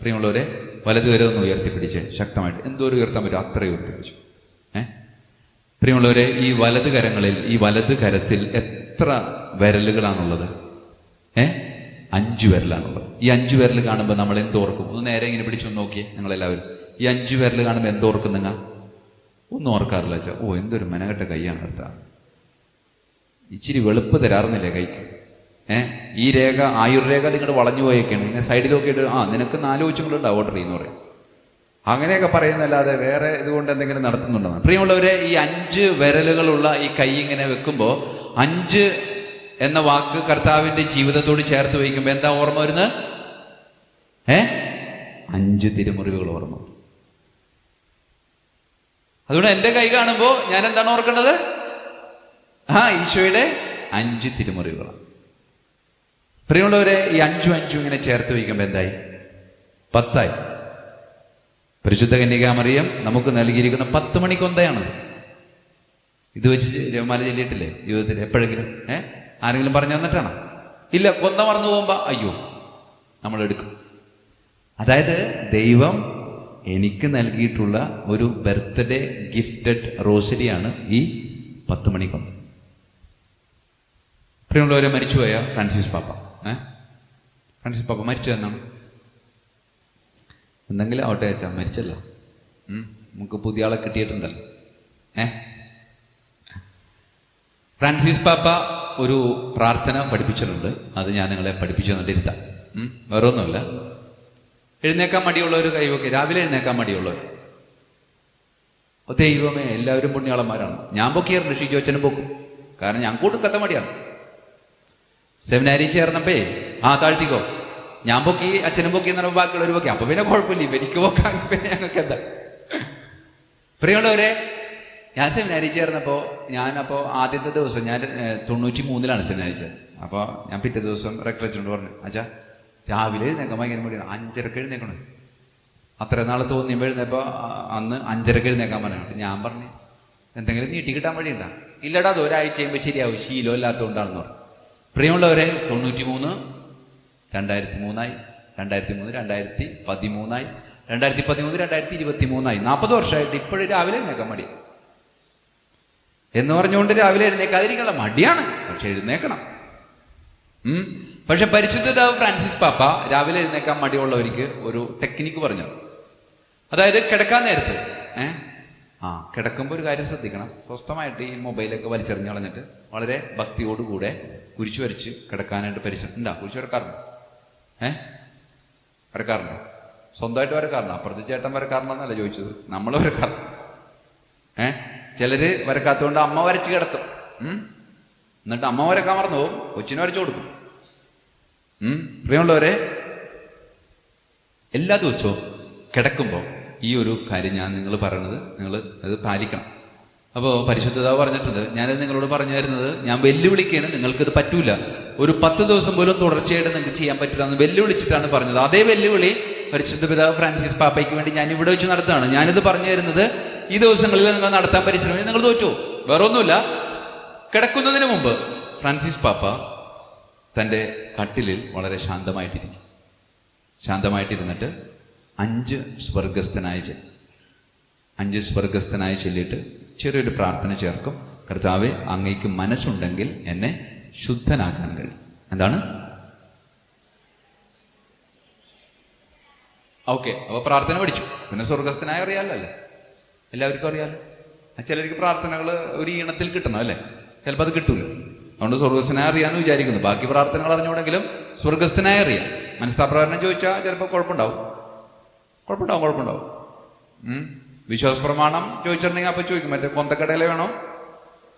പ്രിയമുള്ളവരെ വലതുവരെ ഒന്ന് ഉയർത്തിപ്പിടിച്ച് ശക്തമായിട്ട് എന്തോരം ഉയർത്താൻ പറ്റും? അത്രയും ഉയർത്തിപ്പിടിച്ചു. ഏ? പ്രിയമുള്ളവരെ ഈ വലത് കരങ്ങളിൽ ഈ വലത് കരത്തിൽ എത്ര വിരലുകളാണുള്ളത്? ഏ? അഞ്ചു വിരലാണുള്ളത്. ഈ അഞ്ചു വിരൽ കാണുമ്പോൾ നമ്മൾ എന്തോർക്കും ഒന്ന് നേരെ ഇങ്ങനെ പിടിച്ചൊന്ന് നോക്കിയേ നിങ്ങളെല്ലാവരും. ഈ അഞ്ചു വിരൽ കാണുമ്പോൾ എന്തോർക്കും നിങ്ങൾ? ഒന്നും ഓർക്കാറില്ല വെച്ചാൽ ഓ എന്തൊരു മെനകെട്ട കൈയാണ് എടുത്ത ഇച്ചിരി വെളുപ്പ് തരാറുന്നില്ലേ കൈക്ക്? ഏ? ഈ രേഖ ആയുർരേഖ നിങ്ങളുടെ വളഞ്ഞു പോയൊക്കെയാണ് പിന്നെ സൈഡിൽ നോക്കിയിട്ട് ആ നിനക്ക് നാല് കൊച്ചുങ്ങളുണ്ട് ഓർഡർ ചെയ്യുന്നു പറയും. അങ്ങനെയൊക്കെ പറയുന്നല്ലാതെ വേറെ ഇതുകൊണ്ട് എന്തെങ്കിലും നടത്തുന്നുണ്ടോ? പ്രിയമുള്ളവരെ ഈ അഞ്ച് വിരലുകളുള്ള ഈ കൈ ഇങ്ങനെ വെക്കുമ്പോൾ അഞ്ച് എന്ന വാക്ക് കർത്താവിന്റെ ജീവിതത്തോട് ചേർത്ത് വയ്ക്കുമ്പോൾ എന്താ ഓർമ്മ വരുന്നത്? ഏ? അഞ്ച് തിരുമുറിവുകൾ ഓർമ്മ. അതുകൊണ്ട് എന്റെ കൈ കാണുമ്പോൾ ഞാൻ എന്താണ് ഓർക്കേണ്ടത്? ആ ഈശോയുടെ അഞ്ച് തിരുമുറിവുകളാണ്. പ്രിയമുള്ളവരെ ഈ അഞ്ചും അഞ്ചും ഇങ്ങനെ ചേർത്ത് വയ്ക്കുമ്പോൾ എന്തായി? പത്തായി. പരിശുദ്ധ കന്യകാമറിയം നമുക്ക് നൽകിയിരിക്കുന്ന പത്ത് മണിക്കൊന്തയാണ് ഇത് വെച്ച് ജപമാല ചൊല്ലിയിട്ടില്ലേ? ജീവിതത്തിൽ എപ്പോഴെങ്കിലും ഏ? ആരെങ്കിലും പറഞ്ഞു തന്നിട്ടാണോ? ഇല്ല കൊന്ത മറന്നു പോകുമ്പോ അയ്യോ നമ്മൾ എടുക്കും. അതായത് ദൈവം എനിക്ക് നൽകിയിട്ടുള്ള ഒരു ബർത്ത്ഡേ ഗിഫ്റ്റഡ് റോസരിയാണ് ഈ പത്ത് മണിക്കൊന്ത പ്രിയമുള്ളവരെ മരിച്ചുപോയ ഫ്രാൻസിസ് പാപ്പ. ഏ? ഫ്രാൻസിസ് പാപ്പ മരിച്ചു എന്നാണ്? എന്തെങ്കിലും ആവട്ടെ അച്ഛാ മരിച്ചല്ല. നമുക്ക് പുതിയ ആളെ കിട്ടിയിട്ടുണ്ടല്ലോ. ഏ? ഫ്രാൻസിസ് പാപ്പ ഒരു പ്രാർത്ഥന പഠിപ്പിച്ചിട്ടുണ്ട്. അത് ഞാൻ നിങ്ങളെ പഠിപ്പിച്ചു തന്നിട്ടിരുത്താം വേറെ ഒന്നുമില്ല എഴുന്നേക്കാൻ മടിയുള്ളവർ കൈവൊക്കെ. രാവിലെ എഴുന്നേക്കാൻ മടിയുള്ളവർ ദൈവമേ എല്ലാവരും പുണ്യാളന്മാരാണ്. ഞാൻ പൊക്കിയാറുണ്ട് ഷീജോച്ചനും പൊക്കും. കാരണം ഞാൻ കൂട്ടും കത്ത മടിയാണ്. സെമിനാരി ചേർന്നപ്പേ ആ താഴ്ത്തിക്കോ. ഞാൻ പൊക്കി അച്ഛനും പൊക്കി എന്ന് ബാക്കിയുള്ളവർ പൊക്കി. അപ്പൊ പിന്നെ കുഴപ്പമില്ല. എനിക്ക് പൊക്കാൻ പിന്നെ ഞങ്ങൾക്ക് എന്താ? പ്രിയമുള്ളവരെ ഞാൻ സെമിനാരി ചേർന്നപ്പോൾ ഞാൻ അപ്പോ ആദ്യത്തെ ദിവസം ഞാൻ തൊണ്ണൂറ്റി മൂന്നിലാണ് സെമിനാരി ചേർന്നത്. അപ്പോൾ ഞാൻ പിറ്റേ ദിവസം റെക്ടറേറ്റിനോട് പറഞ്ഞു അച്ഛാ രാവിലെ എഴുന്നേക്കാൻ ഭയങ്കര മടിയാണ്. അഞ്ചരക്ക് എഴുന്നേക്കണം അത്ര നാൾ തോന്നിയപ്പോൾ എഴുന്നേപ്പോ അന്ന് അഞ്ചരക്ക് എഴുന്നേക്കാൻ പറഞ്ഞു. ഞാൻ പറഞ്ഞു എന്തെങ്കിലും നീട്ടി കിട്ടാൻ വഴിയുണ്ടാ? ഇല്ലടാ അത് ഒരാഴ്ച കഴിയുമ്പോൾ ശരിയാവും. ശീലം ഇല്ലാത്തതുകൊണ്ടാണെന്ന് പറഞ്ഞു. പ്രിയമുള്ളവരെ തൊണ്ണൂറ്റി മൂന്ന് രണ്ടായിരത്തി മൂന്നായി രണ്ടായിരത്തി മൂന്ന് രണ്ടായിരത്തി പതിമൂന്നായി രണ്ടായിരത്തി പതിമൂന്ന് രണ്ടായിരത്തി ഇരുപത്തി മൂന്നായി നാൽപ്പത് വർഷമായിട്ട് ഇപ്പോഴും രാവിലെ എഴുന്നേക്കാൻ മടി. എന്ന് പറഞ്ഞുകൊണ്ട് രാവിലെ എഴുന്നേക്കാതിരിക്കാനുള്ള മടിയാണ്. പക്ഷെ എഴുന്നേക്കണം. പക്ഷെ പരിശുദ്ധതാവ് ഫ്രാൻസിസ് പാപ്പ രാവിലെ എഴുന്നേക്കാൻ മടിയുള്ളവർക്ക് ഒരു ടെക്നിക്ക് പറഞ്ഞു. അതായത് കിടക്കാൻ നേരത്ത് ഏ? ആ. കിടക്കുമ്പോൾ ഒരു കാര്യം ശ്രദ്ധിക്കണം. സ്വസ്ഥമായിട്ട് ഈ മൊബൈലൊക്കെ വലിച്ചെറിഞ്ഞ് കളഞ്ഞിട്ട് വളരെ ഭക്തിയോടുകൂടെ കുരിശു വരച്ച് കിടക്കാനായിട്ട് പരിശ്രമം ഉണ്ടാ കുരിശു വരക്കാറുണ്ടോ? ഏ? വരക്കാറുണ്ടോ? സ്വന്തമായിട്ട് വരക്കാറുണ്ട്? അപ്പുറത്തെ ചേട്ടൻ വരക്കാറുണ്ടെന്നല്ല ചോദിച്ചത്. നമ്മൾ വരക്കാറുണ്ട് ഏ? ചിലര് വരക്കാത്തതുകൊണ്ട് അമ്മ വരച്ച് കിടത്തും. എന്നിട്ട് അമ്മ വരക്കാൻ മറന്നു പോകും. കൊച്ചിനെ വരച്ചു കൊടുക്കും. പ്രിയമുള്ളവരെ എല്ലാ ദിവസവും കിടക്കുമ്പോൾ ഈ ഒരു കാര്യം ഞാൻ നിങ്ങൾ പറയണത് നിങ്ങൾ അത് പാലിക്കണം. അപ്പോൾ പരിശുദ്ധതാവ് പറഞ്ഞിട്ടുണ്ട് ഞാനത് നിങ്ങളോട് പറഞ്ഞു തരുന്നത് ഞാൻ വെല്ലുവിളിക്കുകയാണ് നിങ്ങൾക്കിത് പറ്റൂല. ഒരു പത്ത് ദിവസം പോലും തുടർച്ചയായിട്ട് നിങ്ങൾക്ക് ചെയ്യാൻ പറ്റില്ല എന്ന് വെല്ലുവിളിച്ചിട്ടാണ് പറഞ്ഞത്. അതേ വെല്ലുവിളി പരിശുദ്ധ പിതാവ് ഫ്രാൻസിസ് പാപ്പയ്ക്ക് വേണ്ടി ഞാൻ ഇവിടെ വെച്ച് നടത്തുകയാണ്. ഞാനിത് പറഞ്ഞു തരുന്നത് ഈ ദിവസങ്ങളിൽ നിങ്ങൾ നടത്താൻ പരിശ്രമിച്ചു നിങ്ങൾ തോറ്റു. വേറെ ഒന്നുമില്ല കിടക്കുന്നതിന് മുമ്പ് ഫ്രാൻസിസ് പാപ്പ തന്റെ കട്ടിലിൽ വളരെ ശാന്തമായിട്ടിരിക്കും. ശാന്തമായിട്ടിരുന്നിട്ട് അഞ്ച് സ്വർഗസ്ഥനായ അഞ്ച് സ്വർഗസ്ഥനായ ചൊല്ലിയിട്ട് ചെറിയൊരു പ്രാർത്ഥന ചേർക്കും. കർത്താവെ അങ്ങേക്ക് മനസ്സുണ്ടെങ്കിൽ എന്നെ ശുദ്ധനാക്കാൻ കഴിയും. എന്താണ്? ഓക്കെ അപ്പൊ പ്രാർത്ഥന പഠിച്ചു. പിന്നെ സ്വർഗസ്ഥനായ അറിയാലോ അല്ലേ? എല്ലാവർക്കും അറിയാലോ? ആ ചിലർക്ക് പ്രാർത്ഥനകൾ ഒരു ഈണത്തിൽ കിട്ടണം അല്ലേ? ചിലപ്പോൾ അത് കിട്ടൂല. അതുകൊണ്ട് സ്വർഗസ്ഥനായ അറിയാന്ന് വിചാരിക്കുന്നു. ബാക്കി പ്രാർത്ഥനകൾ അറിഞ്ഞുകൂടെങ്കിലും സ്വർഗസ്ഥനായ അറിയാം. മനസ്താപ്രകരണം ചോദിച്ചാൽ ചിലപ്പോൾ കുഴപ്പമുണ്ടാവും. കുഴപ്പമുണ്ടാവും കുഴപ്പമുണ്ടാവും. വിശ്വാസ പ്രമാണം ചോദിച്ചിട്ടുണ്ടെങ്കിൽ അപ്പൊ ചോദിക്കും മറ്റേ കൊന്തക്കടയിലെ വേണോ?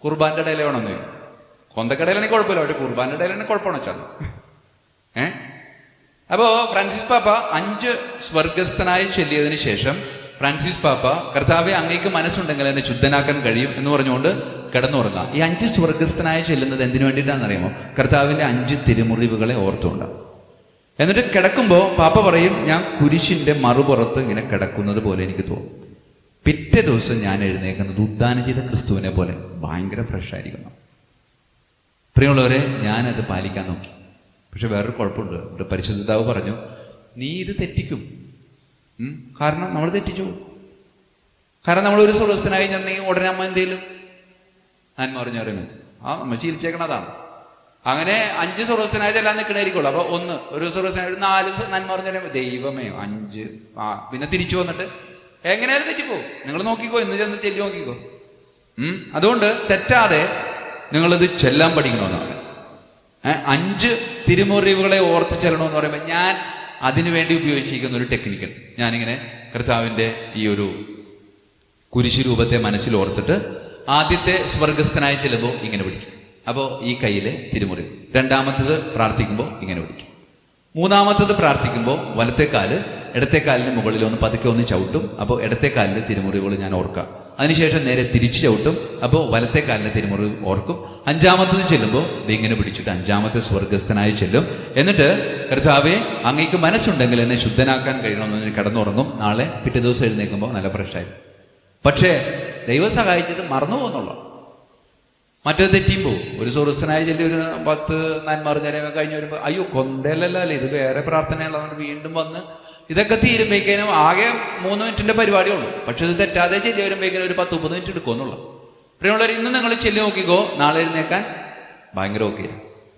കുർബാന്റെ ഇടയിലെ വേണോ എന്ന് ചോദിക്കും. കൊന്തക്കടയിലാണെങ്കിൽ കുഴപ്പമില്ല പക്ഷെ കുർബാന്റെ ഇടയിലാണെങ്കിൽ കുഴപ്പമാണോ വെച്ചാൽ ഏ? അപ്പോ ഫ്രാൻസിസ് പാപ്പ അഞ്ച് സ്വർഗസ്ഥനായി ചെല്ലിയതിനു ശേഷം ഫ്രാൻസിസ് പാപ്പ കർത്താവെ അങ്ങേക്ക് മനസ്സുണ്ടെങ്കിൽ എന്നെ ശുദ്ധനാക്കാൻ കഴിയും എന്ന് പറഞ്ഞുകൊണ്ട് കിടന്നുറങ്ങാം ഈ അഞ്ച് സ്വർഗസ്ഥനായി ചെല്ലുന്നത് എന്തിനു വേണ്ടിയിട്ടാണെന്ന് അറിയാമോ കർത്താവിന്റെ അഞ്ച് തിരുമുറിവുകളെ ഓർത്തുകൊണ്ടാണ്. എന്നിട്ട് കിടക്കുമ്പോൾ പാപ്പ പറയും ഞാൻ കുരിശിന്റെ മറുപുറത്ത് ഇങ്ങനെ കിടക്കുന്നത് പോലെ എനിക്ക് തോന്നും. പിറ്റേ ദിവസം ഞാൻ എഴുന്നേക്കുന്നത് ഉദ്ദാനം ചെയ്ത ക്രിസ്തുവിനെ പോലെ ഭയങ്കര ഫ്രഷ് ആയിരിക്കുന്നു. പ്രിയമുള്ളവരെ ഞാനത് പാലിക്കാൻ നോക്കി. പക്ഷെ വേറൊരു കുഴപ്പമുണ്ട്. ഒരു പരിശുദ്ധിതാവ് പറഞ്ഞു നീ ഇത് തെറ്റിക്കും. കാരണം നമ്മൾ തെറ്റിച്ചു കാരണം നമ്മൾ ഒരു സുഹൃത്തിനായി ഞാൻ ഉടനെ അമ്മ എന്തെങ്കിലും നന്മ പറഞ്ഞു പറയുന്നത് ആ നമ്മൾ ശീലിച്ചേക്കണതാണ്. അങ്ങനെ അഞ്ച് സുഹൃത്തിനായി എല്ലാം നിൽക്കണായിരിക്കുള്ളൂ. അപ്പൊ ഒന്ന് ഒരു സുഹൃത്തിനായി ഒരു നാല് നന്മ പറഞ്ഞു ദൈവമേ അഞ്ച് ആ പിന്നെ തിരിച്ചു വന്നിട്ട് എങ്ങനെയാലും തെറ്റിപ്പോവും. നിങ്ങൾ നോക്കിക്കോ ഇന്ന് ചെന്ന് ചെല്ലി നോക്കിക്കോ. ഉം? അതുകൊണ്ട് തെറ്റാതെ നിങ്ങളിത് ചെല്ലാൻ പഠിക്കണമെന്നാണ് അഞ്ച് തിരുമുറിവുകളെ ഓർത്ത് ചെല്ലണമെന്ന് പറയുമ്പോൾ ഞാൻ അതിനു വേണ്ടി ഉപയോഗിച്ചിരിക്കുന്ന ഒരു ടെക്നിക്കൽ ഞാനിങ്ങനെ കർത്താവിന്റെ ഈ ഒരു കുരിശുരൂപത്തെ മനസ്സിൽ ഓർത്തിട്ട് ആദ്യത്തെ സ്വർഗസ്ഥനായ ചെല്ലുമ്പോൾ ഇങ്ങനെ പിടിക്കും അപ്പോൾ ഈ കയ്യിലെ തിരുമുറി. രണ്ടാമത്തത് പ്രാർത്ഥിക്കുമ്പോൾ ഇങ്ങനെ പിടിക്കും മൂന്നാമത്തത് പ്രാർത്ഥിക്കുമ്പോൾ ഇടത്തെ കാലിന് മുകളിൽ ഒന്ന് പതുക്കെ ഒന്ന് ചവിട്ടും. അപ്പോൾ ഇടത്തെ കാലിലെ തിരുമുറിവുകൾ ഞാൻ ഓർക്കാം. അതിനുശേഷം നേരെ തിരിച്ചു ചവിട്ടും. അപ്പോൾ വലത്തെ കാലിലെ തിരുമുറി ഓർക്കും. അഞ്ചാമത്തത് ചെല്ലുമ്പോൾ ഇങ്ങനെ പിടിച്ചിട്ട് അഞ്ചാമത്തെ സ്വർഗസ്ഥനായി ചെല്ലും. എന്നിട്ട് കർത്താവെ അങ്ങേക്ക് മനസ്സുണ്ടെങ്കിൽ എന്നെ ശുദ്ധനാക്കാൻ കഴിയണമെന്ന് ഞാൻ കിടന്നുറങ്ങും. നാളെ പിറ്റേ ദിവസം എഴുന്നേൽക്കുമ്പോൾ നല്ല ഫ്രഷായി പക്ഷേ ദൈവം സഹായിച്ചത് മറന്നു പോകുന്നുള്ളൂ മറ്റേ തെറ്റിപ്പോ. ഒരു സുഹൃത്തിനായ ചെല്ലി ഒരു പത്ത് നന്മ അറിഞ്ഞാൽ കഴിഞ്ഞ് വരുമ്പോൾ അയ്യോ കൊന്തല്ലല്ലോ അല്ലേ ഇത് വേറെ പ്രാർത്ഥനയുള്ളതുകൊണ്ട് വീണ്ടും വന്ന് ഇതൊക്കെ തീരുമ്പോഴേക്കും ആകെ മൂന്ന് മിനിറ്റിന്റെ പരിപാടിയേ ഉള്ളൂ പക്ഷെ ഇത് തെറ്റാതെ ചെല്ലി വരുമ്പോഴേക്കും ഒരു പത്ത് മുപ്പത് മിനിറ്റ് എടുക്കുമെന്നുള്ള പ്രിയമുള്ളവർ ഇന്ന് നിങ്ങൾ ചെല്ലി നോക്കിക്കോ. നാളെ എഴുന്നേക്കാൻ ഭയങ്കര ഓക്കെ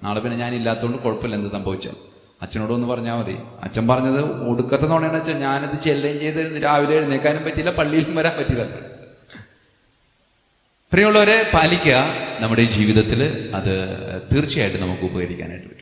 നാളെ പിന്നെ ഞാൻ ഇല്ലാത്തതുകൊണ്ട് കുഴപ്പമില്ല എന്ത് സംഭവിച്ചാൽ അച്ഛനോട് ഒന്ന് പറഞ്ഞാൽ മതി. അച്ഛൻ പറഞ്ഞത് ഒടുക്കത്തെ നോണേന്ന് വെച്ചാൽ ഞാനത് ചെല്ലുകയും ചെയ്ത് രാവിലെ എഴുന്നേക്കാനും പറ്റില്ല പള്ളിയിലും വരാൻ പറ്റില്ല പ്രിയമുള്ളവരെ പാലിക്കുക നമ്മുടെ ജീവിതത്തിൽ അത് തീർച്ചയായിട്ടും നമുക്ക് ഉപകരിക്കാനായിട്ട്